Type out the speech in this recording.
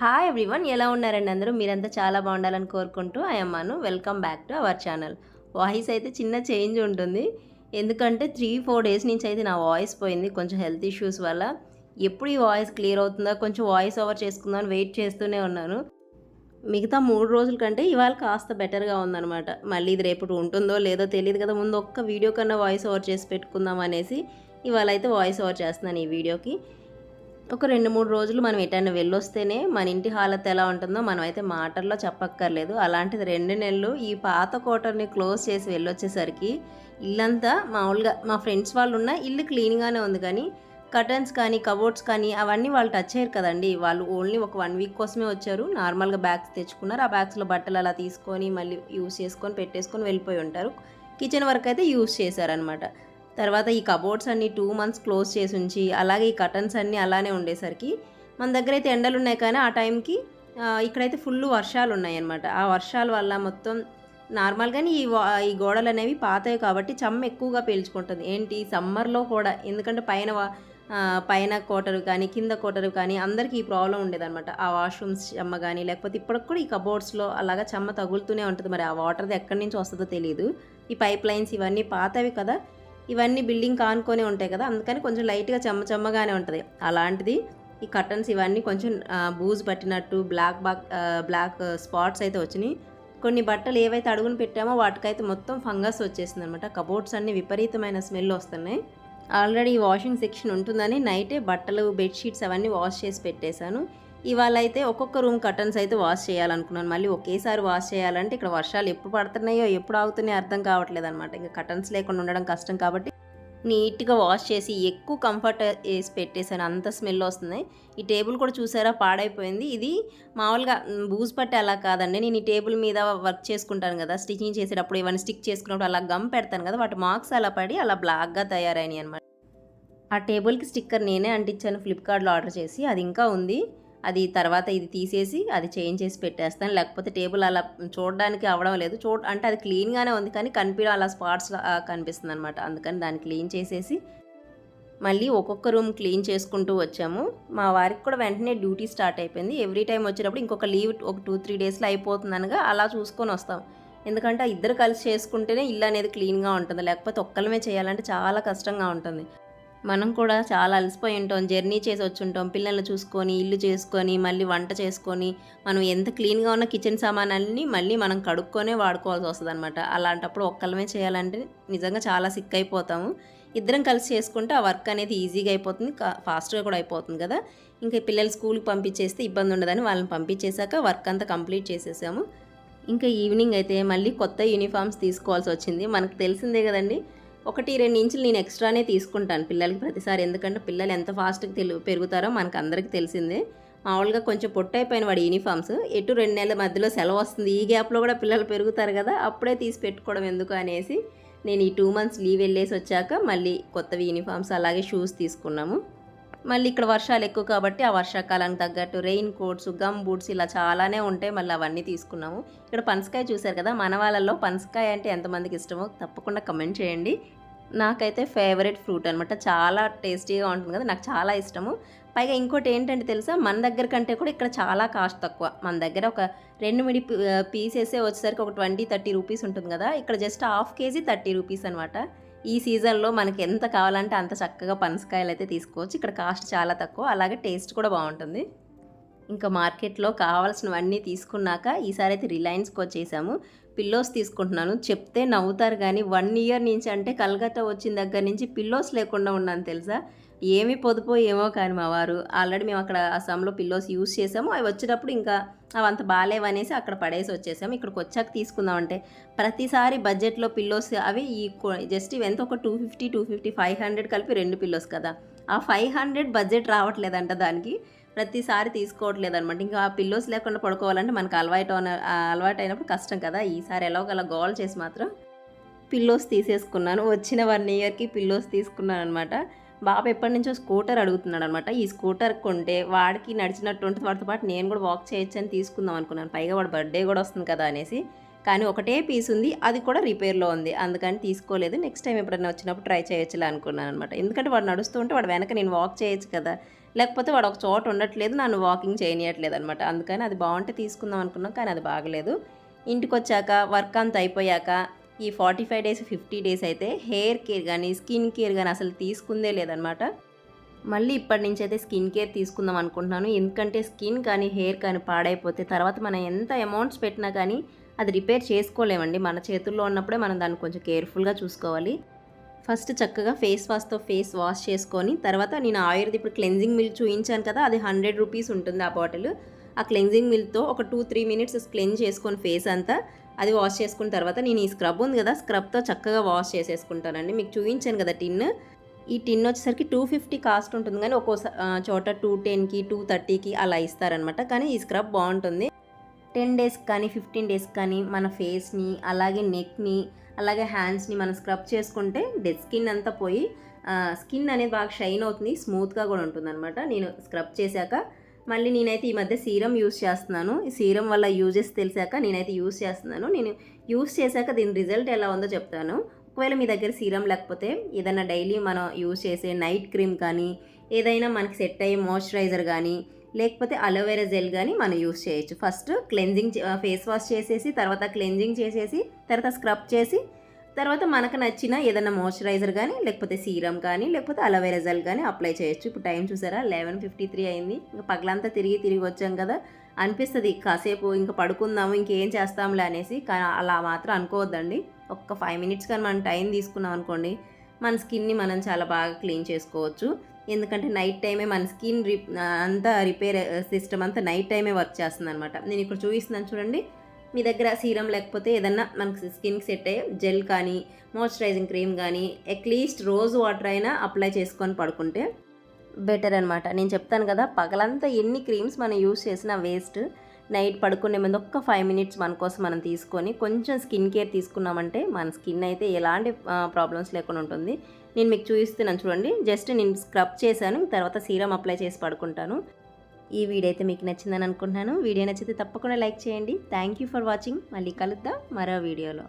Hi everyone ఎలా ఉన్నారండి అందరూ? మీరంతా చాలా బాగుండాలని కోరుకుంటూ అయ్యమ్మాను welcome back to our channel voice అయితే చిన్న చేంజ్ ఉంటుంది. ఎందుకంటే త్రీ ఫోర్ డేస్ నుంచి అయితే నా వాయిస్ పోయింది. కొంచెం హెల్త్ ఇష్యూస్ వల్ల. ఎప్పుడు ఈ వాయిస్ క్లియర్ అవుతుందో? కొంచెం వాయిస్ ఓవర్ చేసుకుందామని వెయిట్ చేస్తూనే ఉన్నాను. మిగతా మూడు రోజుల కంటే ఇవాళ కాస్త బెటర్గా ఉందన్నమాట. మళ్ళీ ఇది రేపటి ఉంటుందో లేదో తెలియదు కదా. ముందు ఒక్క వీడియో కన్నా వాయిస్ ఓవర్ చేసి పెట్టుకుందాం అనేసి ఇవాళ అయితే వాయిస్ ఓవర్ చేస్తున్నాను ఈ వీడియోకి ఒక రెండు మూడు రోజులు మనం ఎటైనా వెళ్ళొస్తేనే మన ఇంటి హాలత్ ఎలా ఉంటుందో మనం అయితే మాటల్లో చెప్పక్కర్లేదు. అలాంటిది రెండు నెలలు ఈ పాత కోటర్ని క్లోజ్ చేసి వెళ్ళొచ్చేసరికి ఇల్లంతా మామూలుగా మా ఫ్రెండ్స్ వాళ్ళు ఉన్న ఇల్లు క్లీన్గానే ఉంది కానీ కర్టన్స్ కానీ కబోర్డ్స్ కానీ అవన్నీ వాళ్ళు టచ్ అయ్యారు కదండి. వాళ్ళు ఓన్లీ ఒక వన్ వీక్ కోసమే వచ్చారు. నార్మల్గా బ్యాగ్స్ తెచ్చుకున్నారు. ఆ బ్యాగ్స్లో బట్టలు అలా తీసుకొని మళ్ళీ యూస్ చేసుకొని పెట్టేసుకొని వెళ్ళిపోయి ఉంటారు. కిచెన్ వరకు అయితే యూస్ చేశారనమాట తర్వాత ఈ కబోర్డ్స్ అన్ని టూ మంత్స్ క్లోజ్ చేసి ఉంచి అలాగే ఈ కటన్స్ అన్నీ అలానే ఉండేసరికి మన దగ్గర అయితే ఎండలు ఉన్నాయి కానీ ఆ టైంకి ఇక్కడైతే ఫుల్ వర్షాలు ఉన్నాయి అన్నమాట ఆ వర్షాల వల్ల మొత్తం నార్మల్గానే ఈ ఈ గోడలు అనేవి పాతవి కాబట్టి చెమ్మ ఎక్కువగా పీల్చుకుంటుంది. ఏంటి? సమ్మర్లో కూడా ఎందుకంటే పైన పైన కోటరు కానీ కింద కోటరు కానీ అందరికీ ఈ ప్రాబ్లం ఉండేదన్నమాట. ఆ వాష్రూమ్స్ చెమ్మ కానీ లేకపోతే ఇప్పటికి కూడా ఈ కబోర్డ్స్లో అలాగా చెమ్మ తగులుతూనే ఉంటుంది. మరి ఆ వాటర్ది ఎక్కడి నుంచి వస్తుందో తెలియదు ఈ పైప్ లైన్స్ ఇవన్నీ పాతవి కదా ఇవన్నీ బిల్డింగ్ కానుకొని ఉంటాయి కదా అందుకని కొంచెం లైట్గా చెమ్మ చెమ్మగానే ఉంటుంది. అలాంటిది ఈ కర్టన్స్ ఇవన్నీ కొంచెం బూజు పట్టినట్టు బ్లాక్ బాక్ బ్లాక్ స్పాట్స్ అయితే వచ్చినాయి. కొన్ని బట్టలు ఏవైతే అడుగును పెట్టామో వాటికైతే మొత్తం ఫంగస్ వచ్చేసింది అనమాట కబోర్డ్స్ అన్ని విపరీతమైన స్మెల్ వస్తున్నాయి. ఆల్రెడీ వాషింగ్ సెక్షన్ ఉంటుందని నైటే బట్టలు బెడ్షీట్స్ అవన్నీ వాష్ చేసి పెట్టేశాను. ఇవాళ అయితే ఒక్కొక్క రూమ్ కర్టన్స్ అయితే వాష్ చేయాలనుకున్నాను. మళ్ళీ ఒకేసారి వాష్ చేయాలంటే ఇక్కడ వర్షాలు ఎప్పుడు పడుతున్నాయో ఎప్పుడు ఆగుతున్నాయో అర్థం కావట్లేదు అనమాట ఇంకా కర్టన్స్ లేకుండా ఉండడం కష్టం కాబట్టి నీట్గా వాష్ చేసి ఎక్కువ కంఫర్ట్ వేసి పెట్టేశాను. అంత స్మెల్ వస్తుంది. ఈ టేబుల్ కూడా చూసారా? పాడైపోయింది. ఇది మామూలుగా బూజు పట్టి అలా కాదండి. నేను ఈ టేబుల్ మీద వర్క్ చేసుకుంటాను కదా స్టిచింగ్ చేసేటప్పుడు ఇవన్నీ స్టిక్ చేసుకున్నప్పుడు అలా గమ్ పెడతాను కదా వాటి మార్క్స్ అలా పడి అలా బ్లాక్గా తయారైనాయి అనమాట ఆ టేబుల్కి స్టిక్కర్ నేనే అంటించాను. ఫ్లిప్కార్ట్లో ఆర్డర్ చేసి అది ఇంకా ఉంది. అది తర్వాత ఇది తీసేసి అది చేంజ్ చేసి పెట్టేస్తాను. లేకపోతే టేబుల్ అలా చూడడానికి అవడం లేదు. చూ అంటే అది క్లీన్గానే ఉంది కానీ కనిపించడం అలా స్పాట్స్ కనిపిస్తుంది అనమాట అందుకని దాన్ని క్లీన్ చేసేసి మళ్ళీ ఒక్కొక్క రూమ్ క్లీన్ చేసుకుంటూ వచ్చాము. మా వారికి కూడా వెంటనే డ్యూటీ స్టార్ట్ అయిపోయింది. ఎవ్రీ టైం వచ్చేటప్పుడు ఇంకొక లీవ్ ఒక టూ త్రీ డేస్లో అయిపోతుంది అనగా అలా చూసుకొని వస్తాం. ఎందుకంటే ఇద్దరు కలిసి చేసుకుంటేనే ఇల్లు అనేది క్లీన్గా ఉంటుంది. లేకపోతే ఒక్కలమే చేయాలంటే చాలా కష్టంగా ఉంటుంది. మనం కూడా చాలా అలసిపోయి ఉంటాం జర్నీ చేసి వచ్చి ఉంటాం పిల్లల్ని చూసుకొని ఇల్లు చేసుకొని మళ్ళీ వంట చేసుకొని మనం ఎంత క్లీన్గా ఉన్న కిచెన్ సామానాన్ని మళ్ళీ మనం కడుక్కొనే వాడుకోవాల్సి వస్తుంది అనమాట అలాంటప్పుడు ఒక్కళ్ళమే చేయాలంటే నిజంగా చాలా సిక్ అయిపోతాము. ఇద్దరం కలిసి చేసుకుంటే ఆ వర్క్ అనేది ఈజీగా అయిపోతుంది ఫాస్ట్గా కూడా అయిపోతుంది కదా. ఇంకా పిల్లలు స్కూల్కి పంపించేస్తే ఇబ్బంది ఉండదని వాళ్ళని పంపించేశాక వర్క్ అంతా కంప్లీట్ చేసేసాము. ఇంకా ఈవినింగ్ అయితే మళ్ళీ కొత్త యూనిఫామ్స్ తీసుకోవాల్సి వచ్చింది. మనకు తెలిసిందే కదండి ఒకటి రెండు ఇంచులు నేను ఎక్స్ట్రానే తీసుకుంటాను పిల్లలకి ప్రతిసారి. ఎందుకంటే పిల్లలు ఎంత ఫాస్ట్గా తెలు పెరుగుతారో మనకు అందరికీ తెలిసిందే. మామూలుగా కొంచెం పొట్టైపోయిన వాడి యూనిఫామ్స్ ఎటు రెండు నెలల మధ్యలో సెలవు వస్తుంది. ఈ గ్యాప్లో కూడా పిల్లలు పెరుగుతారు కదా అప్పుడే తీసి పెట్టుకోవడం ఎందుకు అనేసి నేను ఈ టూ మంత్స్ లీవ్ వెళ్ళేసి వచ్చాక మళ్ళీ కొత్తవి యూనిఫామ్స్ అలాగే షూస్ తీసుకున్నాము. మళ్ళీ ఇక్కడ వర్షాలు ఎక్కువ కాబట్టి ఆ వర్షాకాలానికి తగ్గట్టు రెయిన్ కోట్స్ గమ్ బూట్స్ ఇలా చాలానే ఉంటాయి. మళ్ళీ అవన్నీ తీసుకున్నాము. ఇక్కడ పనసకాయ చూశారు కదా మన వాళ్ళల్లో పనసకాయ అంటే ఎంతమందికి ఇష్టమో తప్పకుండా కమెంట్ చేయండి. నాకైతే ఫేవరెట్ ఫ్రూట్ అనమాట చాలా టేస్టీగా ఉంటుంది కదా నాకు చాలా ఇష్టము. పైగా ఇంకోటి ఏంటంటే తెలుసా మన దగ్గర కంటే కూడా ఇక్కడ చాలా కాస్ట్ తక్కువ. మన దగ్గర ఒక రెండు మిడి పీసెసే వచ్చేసరికి ఒక ట్వంటీ థర్టీ రూపీస్ ఉంటుంది కదా ఇక్కడ just half KG thirty rupees అనమాట ఈ సీజన్లో మనకి ఎంత కావాలంటే అంత చక్కగా పనసకాయలు అయితే తీసుకోవచ్చు. ఇక్కడ కాస్ట్ చాలా తక్కువ అలాగే టేస్ట్ కూడా బాగుంటుంది. ఇంకా మార్కెట్లో కావాల్సినవన్నీ తీసుకున్నాక ఈసారి అయితే రిలయన్స్కి వచ్చేసాము. పిల్లోస్ తీసుకుంటున్నాను. చెప్తే నవ్వుతారు కానీ వన్ ఇయర్ నుంచి అంటే కలకత్తా వచ్చిన దగ్గర నుంచి పిల్లోస్ లేకుండా ఉన్నాను తెలుసా? ఏమి పొదుపో ఏమో కానీ మా వారు ఆల్రెడీ మేము అక్కడ అస్సాంలో పిల్లోస్ యూస్ చేసాము అవి వచ్చేటప్పుడు ఇంకా అవి అంత బాగాలేవనేసి అక్కడ పడేసి వచ్చేసాము. ఇక్కడికి వచ్చాక తీసుకుందామంటే ప్రతిసారి బడ్జెట్లో పిల్లోస్ అవి ఈ జస్ట్ ఇవెంత ఒక two fifty two fifty five hundred కలిపి రెండు పిల్లోస్ కదా. ఆ ఫైవ్ హండ్రెడ్ బడ్జెట్ రావట్లేదంట దానికి. ప్రతిసారి తీసుకోవట్లేదు అనమాట ఇంకా ఆ పిల్లోస్ లేకుండా పడుకోవాలంటే మనకు అలవాటు అలవాటు అయినప్పుడు కష్టం కదా. ఈసారి ఎలాగోలా గోల్ చేసి మాత్రం పిల్లోస్ తీసేసుకున్నాను. వచ్చిన వన్ ఇయర్కి పిల్లోస్ తీసుకున్నాను అనమాట బాబు ఎప్పటి నుంచో స్కూటర్ అడుగుతున్నాడు అనమాట ఈ స్కూటర్ కొంటే వాడికి నడిచినట్టు ఉంటుంది వాడితో పాటు నేను కూడా వాక్ చేయొచ్చు అని తీసుకుందాం అనుకున్నాను. పైగా వాడు బర్త్డే కూడా వస్తుంది కదా అనేసి. కానీ ఒకటే పీస్ ఉంది అది కూడా రిపేర్లో ఉంది. అందుకని తీసుకోలేదు. నెక్స్ట్ టైం ఎప్పుడైనా వచ్చినప్పుడు ట్రై చేయొచ్చులే అనుకున్నాను అనమాట ఎందుకంటే వాడు నడుస్తూ ఉంటే వాడు వెనక నేను వాక్ చేయొచ్చు కదా. లేకపోతే వాడు ఒక చోట ఉండట్లేదు నన్ను వాకింగ్ చేయనియట్లేదు అనమాట అందుకని అది బాగుంటే తీసుకుందాం అనుకున్నాం కానీ అది బాగలేదు. ఇంటికి వచ్చాక వర్క్ అంతా అయిపోయాక ఈ forty five days fifty days అయితే హెయిర్ కేర్ కానీ స్కిన్ కేర్ కానీ అసలు తీసుకుందే లేదనమాట మళ్ళీ ఇప్పటి నుంచి అయితే స్కిన్ కేర్ తీసుకుందాం అనుకుంటున్నాను. ఎందుకంటే స్కిన్ కానీ హెయిర్ కానీ పాడైపోతే తర్వాత మనం ఎంత అమౌంట్స్ పెట్టినా కానీ అది రిపేర్ చేసుకోలేమండి. మన చేతుల్లో ఉన్నప్పుడే మనం దాన్ని కొంచెం కేర్ఫుల్గా చూసుకోవాలి. ఫస్ట్ చక్కగా ఫేస్ వాష్తో ఫేస్ వాష్ చేసుకొని తర్వాత నేను ఆయుర్ది ఇప్పుడు క్లెన్జింగ్ మిల్క్ చూపించాను కదా అది హండ్రెడ్ రూపీస్ ఉంటుంది ఆ బాటిల్. ఆ క్లెన్జింగ్ మిల్క్తో ఒక టూ త్రీ మినిట్స్ క్లెన్జ్ చేసుకొని ఫేస్ అంతా అది వాష్ చేసుకున్న తర్వాత నేను ఈ స్క్రబ్ ఉంది కదా స్క్రబ్తో చక్కగా వాష్ చేసేసుకుంటానండి. మీకు చూపించాను కదా టిన్. ఈ టిన్ వచ్చేసరికి టూ ఫిఫ్టీ కాస్ట్ ఉంటుంది కానీ ఒక్కో చోట టూ టెన్కి టూ థర్టీకి అలా ఇస్తారనమాట కానీ ఈ స్క్రబ్ బాగుంటుంది. టెన్ డేస్ కానీ ఫిఫ్టీన్ డేస్ కానీ మన ఫేస్ని అలాగే నెక్ని అలాగే హ్యాండ్స్ని మనం స్క్రబ్ చేసుకుంటే డెడ్ స్కిన్ అంతా పోయి స్కిన్ అనేది బాగా షైన్ అవుతుంది స్మూత్గా కూడా ఉంటుంది అనమాట నేను స్క్రబ్ చేశాక మళ్ళీ నేనైతే ఈ మధ్య సీరం యూస్ చేస్తున్నాను. ఈ సీరం వల్ల యూజెస్ తెలిసాక నేనైతే యూస్ చేస్తున్నాను. నేను యూస్ చేశాక దీని రిజల్ట్ ఎలా ఉందో చెప్తాను. ఒకవేళ మీ దగ్గర సీరం లేకపోతే ఏదైనా డైలీ మనం యూస్ చేసే నైట్ క్రీమ్ కానీ ఏదైనా మనకి సెట్ అయ్యే మాయిశ్చరైజర్ కానీ లేకపోతే అలోవెరా జెల్ కానీ మనం యూస్ చేయొచ్చు. ఫస్ట్ క్లెన్జింగ్ ఫేస్ వాష్ చేసేసి తర్వాత క్లెన్జింగ్ చేసేసి తర్వాత స్క్రబ్ చేసి తర్వాత మనకు నచ్చిన ఏదైనా మాయిశ్చరైజర్ కానీ లేకపోతే సీరం కానీ లేకపోతే అలోవెరా జెల్ కానీ అప్లై చేయొచ్చు. ఇప్పుడు టైం చూసారా? లెవెన్ ఫిఫ్టీ త్రీ అయింది. ఇంకా పగలంతా తిరిగి తిరిగి వచ్చాం కదా. అనిపిస్తుంది కాసేపు ఇంకా పడుకుందాము ఇంకేం చేస్తాంలే అనేసి. కానీ అలా మాత్రం అనుకోవద్దండి. ఒక్క ఫైవ్ మినిట్స్ కానీ మనం టైం తీసుకున్నాం అనుకోండి మన స్కిన్ని మనం చాలా బాగా క్లీన్ చేసుకోవచ్చు. ఎందుకంటే నైట్ టైమే మన స్కిన్ రి అంతా రిపేర్ సిస్టమ్ అంతా నైట్ టైమే వర్క్ చేస్తుంది అనమాట నేను ఇక్కడ చూపిస్తున్నాను చూడండి. మీ దగ్గర సీరం లేకపోతే ఏదన్నా మనకి స్కిన్కి సెట్ అయ్యే జెల్ కానీ మాయిశ్చరైజింగ్ క్రీమ్ కానీ అట్లీస్ట్ రోజ్ వాటర్ అయినా అప్లై చేసుకొని పడుకుంటే బెటర్ అనమాట నేను చెప్తాను కదా పగలంతా ఎన్ని క్రీమ్స్ మనం యూస్ చేసినా వేస్ట్ నైట్ పడుకునే ముందు ఒక్క ఫైవ్ మినిట్స్ మన కోసం మనం తీసుకొని కొంచెం స్కిన్ కేర్ తీసుకున్నామంటే మన స్కిన్ అయితే ఎలాంటి ప్రాబ్లమ్స్ లేకుండా ఉంటుంది. నేను మీకు చూపిస్తున్నాను చూడండి. జస్ట్ నేను స్క్రబ్ చేశాను. తర్వాత సీరం అప్లై చేసి పడుకుంటాను. ఈ వీడియో అయితే మీకు నచ్చిందని అనుకుంటున్నాను. వీడియో నచ్చితే తప్పకుండా లైక్ చేయండి. థ్యాంక్ యూ ఫర్ వాచింగ్ మళ్ళీ కలుద్దాం మరో వీడియోలో.